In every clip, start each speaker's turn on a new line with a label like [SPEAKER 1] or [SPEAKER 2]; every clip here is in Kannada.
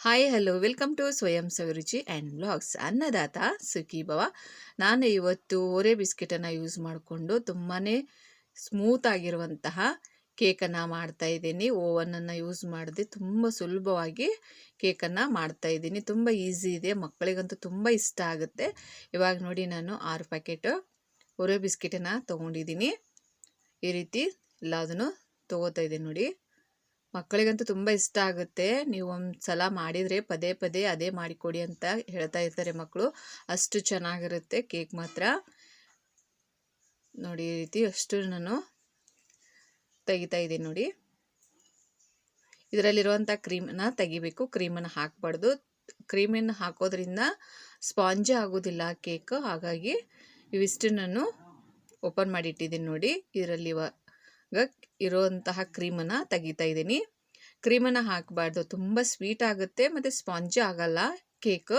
[SPEAKER 1] ಹಾಯ್ ಹಲೋ ವೆಲ್ಕಮ್ ಟು ಸ್ವಯಂ ಸವಿರುಚಿ ಆ್ಯಂಡ್ ಬ್ಲಾಗ್ಸ್ ಅನ್ನದಾತ ಸುಖಿ ಭವ ನಾನು ಇವತ್ತು ಓರೆ ಬಿಸ್ಕೆಟನ್ನು ಯೂಸ್ ಮಾಡಿಕೊಂಡು ತುಂಬಾ ಸ್ಮೂತ್ ಆಗಿರುವಂತಹ ಕೇಕನ್ನು ಮಾಡ್ತಾ ಇದ್ದೀನಿ. ಓವನನ್ನು ಯೂಸ್ ಮಾಡಿದೆ ತುಂಬ ಸುಲಭವಾಗಿ ಕೇಕನ್ನು ಮಾಡ್ತಾ ಇದ್ದೀನಿ. ತುಂಬ ಈಸಿ ಇದೆ. ಮಕ್ಕಳಿಗಂತೂ ತುಂಬ ಇಷ್ಟ ಆಗುತ್ತೆ. ಇವಾಗ ನೋಡಿ ನಾನು ಆರು ಪ್ಯಾಕೆಟ್ ಓರೆ ಬಿಸ್ಕೆಟನ್ನು ತೊಗೊಂಡಿದ್ದೀನಿ. ಈ ರೀತಿ ಎಲ್ಲದನ್ನು ತೊಗೋತಾ ಇದ್ದೀನಿ ನೋಡಿ. ಮಕ್ಕಳಿಗಂತೂ ತುಂಬ ಇಷ್ಟ ಆಗುತ್ತೆ. ನೀವು ಒಂದು ಸಲ ಮಾಡಿದರೆ ಪದೇ ಪದೇ ಅದೇ ಮಾಡಿಕೊಡಿ ಅಂತ ಹೇಳ್ತಾ ಇರ್ತಾರೆ ಮಕ್ಕಳು ಅಷ್ಟು ಚೆನ್ನಾಗಿರುತ್ತೆ ಕೇಕ್ ಮಾತ್ರ. ನೋಡಿ ಈ ರೀತಿ ಅಷ್ಟು ನಾನು ತೆಗಿತಾ ಇದ್ದೀನಿ ನೋಡಿ. ಇದರಲ್ಲಿರುವಂಥ ಕ್ರೀಮನ್ನ ತೆಗಿಬೇಕು. ಕ್ರೀಮನ್ನು ಹಾಕಬಾರ್ದು. ಕ್ರೀಮನ್ನು ಹಾಕೋದ್ರಿಂದ ಸ್ಪಾಂಜ್ ಆಗೋದಿಲ್ಲ ಕೇಕ್. ಹಾಗಾಗಿ ಇವಿಷ್ಟು ನಾನು ಓಪನ್ ಮಾಡಿ ಇಟ್ಟಿದ್ದೀನಿ ನೋಡಿ. ಇದರಲ್ಲಿ ಇರುವಂತಹ ಕ್ರೀಮನ್ನು ತೆಗಿತಾ ಇದ್ದೀನಿ. ಕ್ರೀಮನ್ನು ಹಾಕಬಾರ್ದು. ತುಂಬ ಸ್ವೀಟ್ ಆಗುತ್ತೆ, ಮತ್ತು ಸ್ಪಾಂಜ್ ಆಗಲ್ಲ. ಕೇಕ್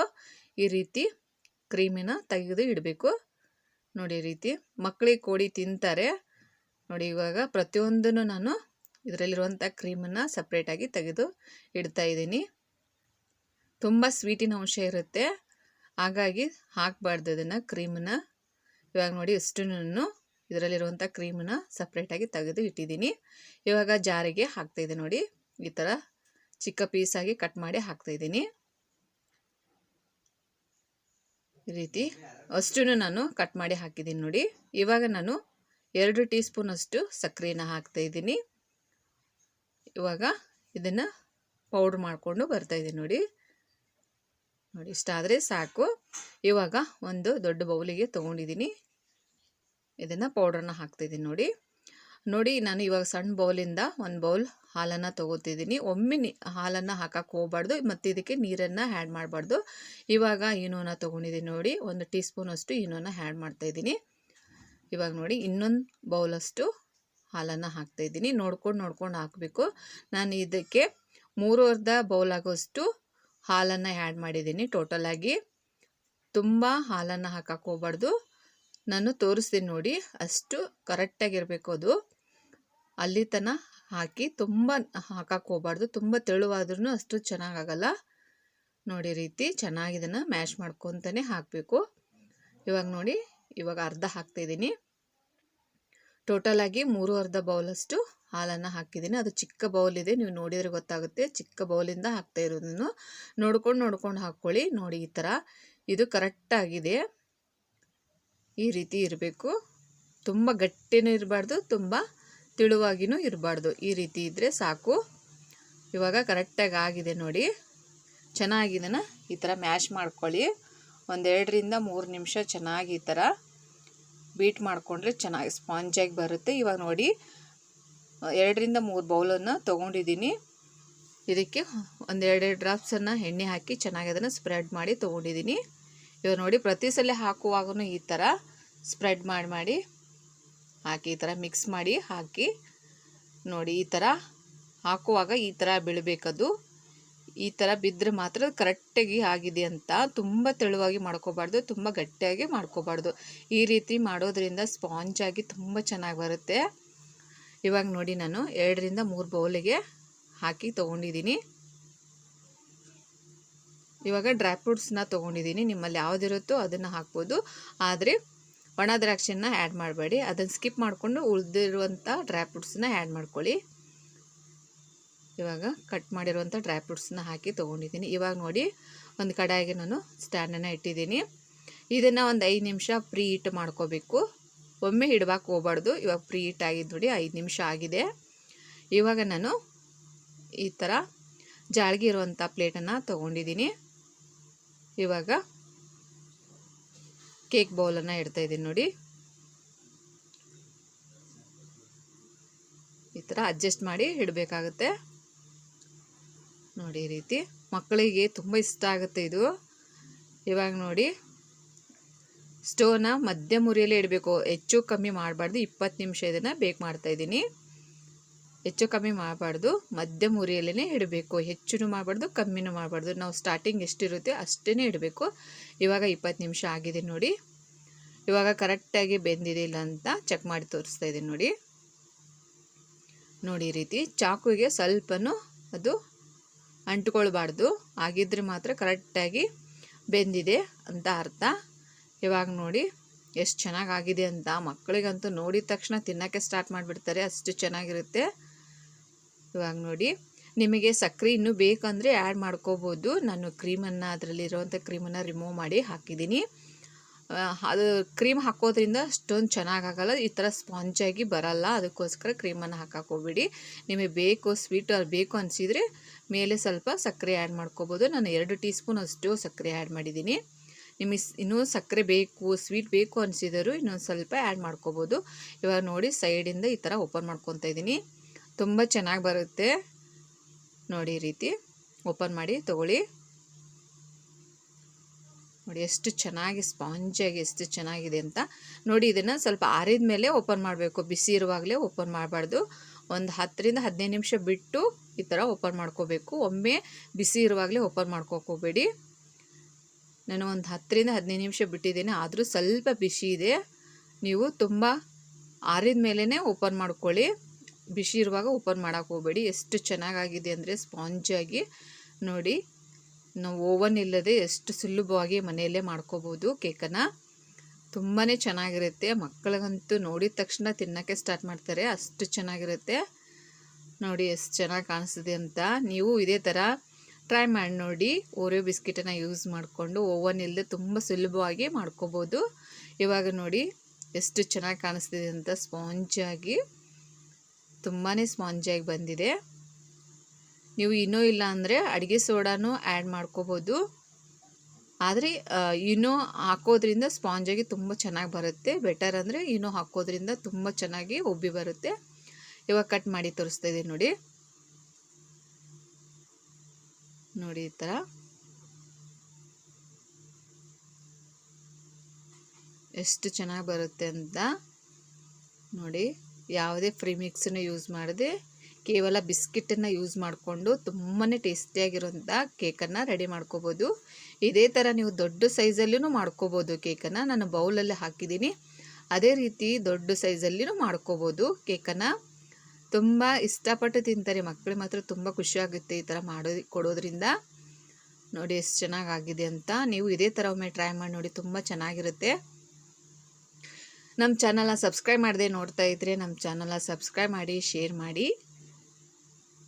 [SPEAKER 1] ಈ ರೀತಿ ಕ್ರೀಮಿನ ತೆಗೆದು ಇಡಬೇಕು. ನೋಡಿ ಈ ರೀತಿ ಮಕ್ಕಳಿಗೆ ಕೋಡಿ ತಿಂತಾರೆ. ನೋಡಿ ಇವಾಗ ಪ್ರತಿಯೊಂದನ್ನು ನಾನು ಇದರಲ್ಲಿರುವಂಥ ಕ್ರೀಮನ್ನು ಸಪ್ರೇಟಾಗಿ ತೆಗೆದು ಇಡ್ತಾ ಇದ್ದೀನಿ. ತುಂಬ ಸ್ವೀಟಿನ ಅಂಶ ಇರುತ್ತೆ. ಹಾಗಾಗಿ ಹಾಕಬಾರ್ದು ಅದನ್ನು ಕ್ರೀಮನ್ನು. ಇವಾಗ ನೋಡಿ ನಾನು ಇದರಲ್ಲಿರುವಂಥ ಕ್ರೀಮನ್ನ ಸಪ್ರೇಟಾಗಿ ತೆಗೆದು ಇಟ್ಟಿದ್ದೀನಿ. ಇವಾಗ ಜಾರಿಗೆ ಹಾಕ್ತಾಯಿದ್ದೆ ನೋಡಿ, ಈ ಥರ ಚಿಕ್ಕ ಪೀಸಾಗಿ ಕಟ್ ಮಾಡಿ ಹಾಕ್ತಾಯಿದ್ದೀನಿ ಈ ರೀತಿ ಅಷ್ಟು ನಾನು ಕಟ್ ಮಾಡಿ ಹಾಕಿದ್ದೀನಿ ನೋಡಿ. ಇವಾಗ ನಾನು ಎರಡು ಟೀ ಸ್ಪೂನಷ್ಟು ಸಕ್ಕರೆನ ಹಾಕ್ತಾಯಿದ್ದೀನಿ ಇವಾಗ ಇದನ್ನು ಪೌಡ್ರ್ ಮಾಡಿಕೊಂಡು ಬರ್ತಾಯಿದ್ದೀನಿ ನೋಡಿ. ನೋಡಿ, ಇಷ್ಟಾದರೆ ಸಾಕು. ಇವಾಗ ಒಂದು ದೊಡ್ಡ ಬೌಲಿಗೆ ತೊಗೊಂಡಿದ್ದೀನಿ. ಇದನ್ನು ಪೌಡ್ರನ್ನ ಹಾಕ್ತಿದ್ದೀನಿ ನೋಡಿ. ನೋಡಿ ನಾನು ಇವಾಗ ಸಣ್ಣ ಬೌಲಿಂದ ಒಂದು ಬೌಲ್ ಹಾಲನ್ನು ತೊಗೋತಿದ್ದೀನಿ. ಒಮ್ಮೆ ನೀ ಹಾಲನ್ನು ಹಾಕಕ್ಕೆ ಹೋಗ್ಬಾರ್ದು, ಮತ್ತು ಇದಕ್ಕೆ ನೀರನ್ನು ಹ್ಯಾಡ್ ಮಾಡಬಾರ್ದು. ಇವಾಗ ಈನೋನ ತೊಗೊಂಡಿದ್ದೀನಿ ನೋಡಿ, ಒಂದು ಟೀ ಸ್ಪೂನಷ್ಟು ಈನೋನ ಹ್ಯಾಡ್ ಮಾಡ್ತಾಯಿದ್ದೀನಿ ಇವಾಗ ನೋಡಿ ಇನ್ನೊಂದು ಬೌಲಷ್ಟು ಹಾಲನ್ನು ಹಾಕ್ತಾಯಿದ್ದೀನಿ ನೋಡ್ಕೊಂಡು ನೋಡ್ಕೊಂಡು ಹಾಕಬೇಕು. ನಾನು ಇದಕ್ಕೆ ಮೂರು ಅರ್ಧ ಬೌಲ್ ಆಗೋಷ್ಟು ಹಾಲನ್ನು ಆ್ಯಡ್ ಮಾಡಿದ್ದೀನಿ ಟೋಟಲಾಗಿ ತುಂಬ ಹಾಲನ್ನು ಹಾಕಕ್ಕೆ ಹೋಗ್ಬಾರ್ದು. ನಾನು ತೋರಿಸ್ತೀನಿ ನೋಡಿ. ಅಷ್ಟು ಕರೆಕ್ಟಾಗಿರಬೇಕು ಅದು. ಅಲ್ಲಿ ತನಕ ಹಾಕಿ ತುಂಬ ಹಾಕಕ್ಕೆ ಹೋಗ್ಬಾರ್ದು. ತುಂಬ ತೆಳುವಾದ್ರೂ ಅಷ್ಟು ಚೆನ್ನಾಗಾಗಲ್ಲ. ನೋಡಿ ರೀತಿ ಚೆನ್ನಾಗಿ ಇದನ್ನು ಮ್ಯಾಶ್ ಮಾಡ್ಕೊತಾನೆ ಹಾಕಬೇಕು. ಇವಾಗ ನೋಡಿ, ಇವಾಗ ಅರ್ಧ ಹಾಕ್ತಾಯಿದ್ದೀನಿ ಟೋಟಲಾಗಿ ಮೂರು ಅರ್ಧ ಬೌಲಷ್ಟು ಹಾಲನ್ನು ಹಾಕಿದ್ದೀನಿ. ಅದು ಚಿಕ್ಕ ಬೌಲ್ ಇದೆ. ನೀವು ನೋಡಿದರೆ ಗೊತ್ತಾಗುತ್ತೆ. ಚಿಕ್ಕ ಬೌಲಿಂದ ಹಾಕ್ತಾ ಇರೋದನ್ನು. ನೋಡ್ಕೊಂಡು ನೋಡ್ಕೊಂಡು ಹಾಕ್ಕೊಳ್ಳಿ. ನೋಡಿ ಈ ಥರ. ಇದು ಕರೆಕ್ಟಾಗಿದೆ. ಈ ರೀತಿ ಇರಬೇಕು. ತುಂಬ ಗಟ್ಟಿನೂ ಇರಬಾರ್ದು, ತುಂಬ ತಿಳುವಾಗಿನೂ ಇರಬಾರ್ದು. ಈ ರೀತಿ ಇದ್ದರೆ ಸಾಕು. ಇವಾಗ ಕರೆಕ್ಟಾಗಿ ಆಗಿದೆ ನೋಡಿ. ಚೆನ್ನಾಗಿದನ ಈ ಥರ ಮ್ಯಾಶ್ ಮಾಡ್ಕೊಳ್ಳಿ. ಒಂದೆರಡರಿಂದ ಮೂರು ನಿಮಿಷ ಚೆನ್ನಾಗಿ ಈ ಥರ ಬೀಟ್ ಮಾಡಿಕೊಂಡ್ರೆ ಚೆನ್ನಾಗಿ ಸ್ಪಾಂಜಾಗಿ ಬರುತ್ತೆ. ಇವಾಗ ನೋಡಿ, ಎರಡರಿಂದ ಮೂರು ಬೌಲನ್ನು ತೊಗೊಂಡಿದ್ದೀನಿ. ಇದಕ್ಕೆ ಒಂದೆರಡೆರಡು ಡ್ರಾಪ್ಸನ್ನು ಎಣ್ಣೆ ಹಾಕಿ ಚೆನ್ನಾಗಿ ಅದನ್ನು ಸ್ಪ್ರೆಡ್ ಮಾಡಿ ತೊಗೊಂಡಿದ್ದೀನಿ. ಇವಾಗ ನೋಡಿ ಪ್ರತಿ ಸಲ ಹಾಕುವಾಗೂ ಈ ಥರ ಸ್ಪ್ರೆಡ್ ಮಾಡಿ ಮಾಡಿ ಹಾಕಿ, ಈ ಥರ ಮಿಕ್ಸ್ ಮಾಡಿ ಹಾಕಿ ನೋಡಿ ಈ ಥರ ಹಾಕುವಾಗ ಈ ಥರ ಬೀಳಬೇಕದು. ಈ ಥರ ಬಿದ್ದರೆ ಮಾತ್ರ ಕರೆಕ್ಟಾಗಿ ಆಗಿದೆ ಅಂತ ತುಂಬ ತೆಳುವಾಗಿ ಮಾಡ್ಕೋಬಾರ್ದು, ತುಂಬ ಗಟ್ಟಿಯಾಗಿ ಮಾಡ್ಕೋಬಾರ್ದು. ಈ ರೀತಿ ಮಾಡೋದ್ರಿಂದ ಸ್ಪಾಂಜಾಗಿ ತುಂಬ ಚೆನ್ನಾಗಿ ಬರುತ್ತೆ. ಇವಾಗ ನೋಡಿ ನಾನು ಎರಡರಿಂದ ಮೂರು ಬೌಲಿಗೆ ಹಾಕಿ ತೊಗೊಂಡಿದ್ದೀನಿ. ಇವಾಗ ಡ್ರೈ ಫ್ರೂಟ್ಸ್ನ ತೊಗೊಂಡಿದ್ದೀನಿ ನಿಮ್ಮಲ್ಲಿ ಯಾವುದಿರುತ್ತೋ ಅದನ್ನು ಹಾಕ್ಬೋದು. ಆದರೆ ಒಣ ದ್ರಾಕ್ಷಿನ ಆ್ಯಡ್ ಮಾಡಬೇಡಿ. ಅದನ್ನು ಸ್ಕಿಪ್ ಮಾಡಿಕೊಂಡು ಉಳಿದಿರುವಂಥ ಡ್ರೈ ಫ್ರೂಟ್ಸನ್ನ ಆ್ಯಡ್ ಮಾಡ್ಕೊಳ್ಳಿ. ಇವಾಗ ಕಟ್ ಮಾಡಿರುವಂಥ ಡ್ರೈ ಫ್ರೂಟ್ಸನ್ನ ಹಾಕಿ ತೊಗೊಂಡಿದ್ದೀನಿ ಇವಾಗ ನೋಡಿ, ಒಂದು ಕಡಾಯಿಗೆ ನಾನು ಸ್ಟ್ಯಾಂಡನ್ನು ಇಟ್ಟಿದ್ದೀನಿ ಇದನ್ನು ಒಂದು ಐದು ನಿಮಿಷ ಪ್ರೀ ಹೀಟ್ ಮಾಡ್ಕೋಬೇಕು. ಒಮ್ಮೆ ಇಡ್ಬೇಕು ಹೋಗ್ಬಾರ್ದು. ಇವಾಗ ಪ್ರೀ ಹೀಟ್ ಆಗಿದ್ದು ನೋಡಿ ಐದು ನಿಮಿಷ ಆಗಿದೆ. ಇವಾಗ ನಾನು ಈ ಥರ ಜಾಳ್ಗೆ ಇರುವಂಥ ಪ್ಲೇಟನ್ನು ತೊಗೊಂಡಿದ್ದೀನಿ ಇವಾಗ ಕೇಕ್ ಬೌಲನ್ನು ಇಡ್ತಾ ಇದ್ದೀನಿ ನೋಡಿ. ಈ ಥರ ಅಡ್ಜಸ್ಟ್ ಮಾಡಿ ಇಡಬೇಕಾಗುತ್ತೆ. ನೋಡಿ ಈ ರೀತಿ. ಮಕ್ಕಳಿಗೆ ತುಂಬ ಇಷ್ಟ ಆಗುತ್ತೆ ಇದು. ಇವಾಗ ನೋಡಿ, ಸ್ಟೋವ್ನ ಮಧ್ಯಮ ಮುರಿಯಲ್ಲೇ ಇಡಬೇಕು. ಹೆಚ್ಚು ಕಮ್ಮಿ ಮಾಡಬಾರ್ದು. ಇಪ್ಪತ್ತು ನಿಮಿಷ ಇದನ್ನು ಬೇಕ್ ಮಾಡ್ತಾಯಿದ್ದೀನಿ ಹೆಚ್ಚು ಕಮ್ಮಿ ಮಾಡಬಾರ್ದು. ಮಧ್ಯಮ ಉರಿಯಲ್ಲೇ ಇಡಬೇಕು. ಹೆಚ್ಚು ಮಾಡಬಾರ್ದು, ಕಮ್ಮಿನೂ ಮಾಡಬಾರ್ದು. ನಾವು ಸ್ಟಾರ್ಟಿಂಗ್ ಎಷ್ಟಿರುತ್ತೆ ಅಷ್ಟೇ ಇಡಬೇಕು. ಇವಾಗ ಇಪ್ಪತ್ತು ನಿಮಿಷ ಆಗಿದೆ ನೋಡಿ. ಇವಾಗ ಕರೆಕ್ಟಾಗಿ ಬೆಂದಿದೆ ಇಲ್ಲ ಅಂತ ಚೆಕ್ ಮಾಡಿ ತೋರಿಸ್ತಾ ಇದ್ದೀನಿ ನೋಡಿ. ನೋಡಿ ಈ ರೀತಿ ಚಾಕುಗೆ ಸ್ವಲ್ಪನೂ ಅದು ಅಂಟ್ಕೊಳ್ಬಾರ್ದು. ಆಗಿದ್ರೆ ಮಾತ್ರ ಕರೆಕ್ಟಾಗಿ ಬೆಂದಿದೆ ಅಂತ ಅರ್ಥ. ಇವಾಗ ನೋಡಿ ಎಷ್ಟು ಚೆನ್ನಾಗಾಗಿದೆ ಅಂತ ಮಕ್ಕಳಿಗಂತೂ ನೋಡಿದ ತಕ್ಷಣ ತಿನ್ನೋಕ್ಕೆ ಸ್ಟಾರ್ಟ್ ಮಾಡಿಬಿಡ್ತಾರೆ. ಅಷ್ಟು ಚೆನ್ನಾಗಿರುತ್ತೆ. ಇವಾಗ ನೋಡಿ, ನಿಮಗೆ ಸಕ್ಕರೆ ಇನ್ನೂ ಬೇಕಂದರೆ ಆ್ಯಡ್ ಮಾಡ್ಕೋಬೋದು. ನಾನು ಕ್ರೀಮನ್ನು ಅದರಲ್ಲಿರುವಂಥ ಕ್ರೀಮನ್ನು ರಿಮೂವ್ ಮಾಡಿ ಹಾಕಿದ್ದೀನಿ. ಅದು ಕ್ರೀಮ್ ಹಾಕೋದ್ರಿಂದ ಅಷ್ಟೊಂದು ಚೆನ್ನಾಗಾಗಲ್ಲ. ಈ ಥರ ಸ್ಪಾಂಜಾಗಿ ಬರಲ್ಲ. ಅದಕ್ಕೋಸ್ಕರ ಕ್ರೀಮನ್ನು ಹಾಕೋಬಿಡಿ ನಿಮಗೆ ಬೇಕು ಸ್ವೀಟ್ ಬೇಕು ಅನಿಸಿದರೆ ಮೇಲೆ ಸ್ವಲ್ಪ ಸಕ್ಕರೆ ಆ್ಯಡ್ ಮಾಡ್ಕೋಬೋದು. ನಾನು ಎರಡು ಟೀ ಸ್ಪೂನ್ ಅಷ್ಟು ಸಕ್ಕರೆ ಆ್ಯಡ್ ಮಾಡಿದ್ದೀನಿ. ನಿಮಗೆ ಇನ್ನೂ ಸಕ್ಕರೆ ಬೇಕು ಸ್ವೀಟ್ ಬೇಕು ಅನಿಸಿದರೂ ಇನ್ನೊಂದು ಸ್ವಲ್ಪ ಆ್ಯಡ್ ಮಾಡ್ಕೋಬೋದು. ಇವಾಗ ನೋಡಿ ಸೈಡಿಂದ ಈ ಥರ ಓಪನ್ ಮಾಡ್ಕೊತಾ ಇದ್ದೀನಿ. ತುಂಬ ಚೆನ್ನಾಗಿ ಬರುತ್ತೆ. ನೋಡಿ ರೀತಿ. ಓಪನ್ ಮಾಡಿ, ತಗೊಳ್ಳಿ. ನೋಡಿ ಎಷ್ಟು ಚೆನ್ನಾಗಿ ಸ್ಪಾಂಜಾಗಿ ಎಷ್ಟು ಚೆನ್ನಾಗಿದೆ ಅಂತ. ನೋಡಿ ಇದನ್ನು ಸ್ವಲ್ಪ ಆರಿದ ಮೇಲೆ ಓಪನ್ ಮಾಡಬೇಕು. ಬಿಸಿ ಇರುವಾಗಲೇ ಓಪನ್ ಮಾಡಬಾರ್ದು. ಒಂದು ಹತ್ತರಿಂದ ಹದಿನೈದು ನಿಮಿಷ ಬಿಟ್ಟು ಈ ಥರ ಓಪನ್ ಮಾಡ್ಕೋಬೇಕು. ಒಮ್ಮೆ ಬಿಸಿ ಇರುವಾಗಲೇ ಓಪನ್ ಮಾಡ್ಕೋಕೋಬೇಡಿ. ನಾನು ಒಂದು ಹತ್ತರಿಂದ ಹದಿನೈದು ನಿಮಿಷ ಬಿಟ್ಟಿದ್ದೀನಿ. ಆದರೂ ಸ್ವಲ್ಪ ಬಿಸಿ ಇದೆ. ನೀವು ತುಂಬ ಆರಿದ ಮೇಲೇ ಓಪನ್ ಮಾಡ್ಕೊಳ್ಳಿ. ಬಿಸಿ ಇರುವಾಗ ಓಪನ್ ಮಾಡೋಕೆ ಹೋಗಬೇಡಿ. ಎಷ್ಟು ಚೆನ್ನಾಗಾಗಿದೆ ಅಂದರೆ ಸ್ಪಾಂಜಾಗಿ ನೋಡಿ. ನಾವು ಓವನ್ ಇಲ್ಲದೆ ಎಷ್ಟು ಸುಲಭವಾಗಿ ಮನೆಯಲ್ಲೇ ಮಾಡ್ಕೋಬೋದು ಕೇಕನ್ನು. ತುಂಬಾ ಚೆನ್ನಾಗಿರುತ್ತೆ. ಮಕ್ಕಳಿಗಂತೂ ನೋಡಿದ ತಕ್ಷಣ ತಿನ್ನೋಕ್ಕೆ ಸ್ಟಾರ್ಟ್ ಮಾಡ್ತಾರೆ. ಅಷ್ಟು ಚೆನ್ನಾಗಿರುತ್ತೆ. ನೋಡಿ ಎಷ್ಟು ಚೆನ್ನಾಗಿ ಕಾಣಿಸ್ತಿದೆ ಅಂತ. ನೀವು ಇದೇ ಥರ ಟ್ರೈ ಮಾಡಿ ನೋಡಿ. ಓರಿಯೋ ಬಿಸ್ಕಿಟನ್ನು ಯೂಸ್ ಮಾಡಿಕೊಂಡು ಓವನ್ ಇಲ್ಲದೆ ತುಂಬ ಸುಲಭವಾಗಿ ಮಾಡ್ಕೋಬೋದು. ಇವಾಗ ನೋಡಿ ಎಷ್ಟು ಚೆನ್ನಾಗಿ ಕಾಣಿಸ್ತಿದೆ ಅಂತ ಸ್ಪಾಂಜಾಗಿ ತುಂಬಾ ಸ್ಪಾಂಜಾಗಿ ಬಂದಿದೆ. ನೀವು ಇನ್ನೂ ಇಲ್ಲ ಅಂದರೆ ಅಡುಗೆ ಸೋಡಾನು ಆ್ಯಡ್ ಮಾಡ್ಕೋಬೋದು. ಆದರೆ ಇನೋ ಹಾಕೋದ್ರಿಂದ ಸ್ಪಾಂಜಾಗಿ ತುಂಬ ಚೆನ್ನಾಗಿ ಬರುತ್ತೆ. ಬೆಟರ್ ಅಂದರೆ ಇನೋ ಹಾಕೋದ್ರಿಂದ ತುಂಬ ಚೆನ್ನಾಗಿ ಉಬ್ಬಿ ಬರುತ್ತೆ. ಇವಾಗ ಕಟ್ ಮಾಡಿ ತೋರಿಸ್ತಾ ಇದ್ದೀನಿ ನೋಡಿ. ನೋಡಿ ಈ ಥರ ಎಷ್ಟು ಚೆನ್ನಾಗಿ ಬರುತ್ತೆ ಅಂತ ನೋಡಿ. ಯಾವುದೇ ಫ್ರೀ ಮಿಕ್ಸನ್ನು ಯೂಸ್ ಮಾಡದೆ ಕೇವಲ ಬಿಸ್ಕಿಟನ್ನು ಯೂಸ್ ಮಾಡಿಕೊಂಡು ತುಂಬಾ ಟೇಸ್ಟಿಯಾಗಿರೋಂಥ ಕೇಕನ್ನು ರೆಡಿ ಮಾಡ್ಕೋಬೋದು. ಇದೇ ಥರ ನೀವು ದೊಡ್ಡ ಸೈಜಲ್ಲೂ ಮಾಡ್ಕೋಬೋದು ಕೇಕನ್ನು ನಾನು ಬೌಲಲ್ಲಿ ಹಾಕಿದ್ದೀನಿ. ಅದೇ ರೀತಿ ದೊಡ್ಡ ಸೈಜಲ್ಲಿಯೂ ಮಾಡ್ಕೋಬೋದು ಕೇಕನ್ನು ತುಂಬ ಇಷ್ಟಪಟ್ಟು ತಿಂತಾರೆ ಮಕ್ಕಳು ಮಾತ್ರ ತುಂಬ ಖುಷಿಯಾಗುತ್ತೆ ಈ ಥರ ಮಾಡೋ ಕೊಡೋದ್ರಿಂದ. ನೋಡಿ ಎಷ್ಟು ಚೆನ್ನಾಗಾಗಿದೆ ಅಂತ. ನೀವು ಇದೇ ಥರ ಒಮ್ಮೆ ಟ್ರೈ ಮಾಡಿ ನೋಡಿ ತುಂಬ ಚೆನ್ನಾಗಿರುತ್ತೆ. ನಮ್ಮ ಚಾನಲ್ನ ಸಬ್ಸ್ಕ್ರೈಬ್ ಮಾಡದೆ ನೋಡ್ತಾ ಇದ್ದರೆ ನಮ್ಮ ಚಾನಲ್ನ ಸಬ್ಸ್ಕ್ರೈಬ್ ಮಾಡಿ, ಶೇರ್ ಮಾಡಿ.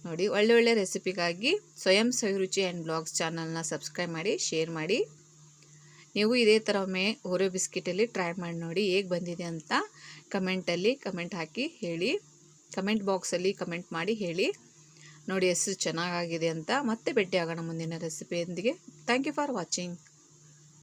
[SPEAKER 1] ನೋಡಿ ಒಳ್ಳೆ ಒಳ್ಳೆ ರೆಸಿಪಿಗಾಗಿ ಸ್ವಯಂ ಸವಿರುಚಿ ಆ್ಯಂಡ್ ಬ್ಲಾಗ್ಸ್ ಚಾನಲ್ನ ಸಬ್ಸ್ಕ್ರೈಬ್ ಮಾಡಿ, ಶೇರ್ ಮಾಡಿ. ನೀವು ಇದೇ ಥರ ಒಮ್ಮೆ ಓರಿಯೋ ಬಿಸ್ಕಿಟಲ್ಲಿ ಟ್ರೈ ಮಾಡಿ ನೋಡಿ ಹೇಗೆ ಬಂದಿದೆ ಅಂತ ಕಮೆಂಟಲ್ಲಿ ಕಮೆಂಟ್ ಹಾಕಿ ಹೇಳಿ. ಕಮೆಂಟ್ ಬಾಕ್ಸಲ್ಲಿ ಕಮೆಂಟ್ ಮಾಡಿ ಹೇಳಿ. ನೋಡಿ ಎಷ್ಟು ಚೆನ್ನಾಗಾಗಿದೆ ಅಂತ ಮತ್ತೆ ಭೇಟಿ ಆಗೋಣ ಮುಂದಿನ ರೆಸಿಪಿಯೊಂದಿಗೆ ಥ್ಯಾಂಕ್ ಯು ಫಾರ್ ವಾಚಿಂಗ್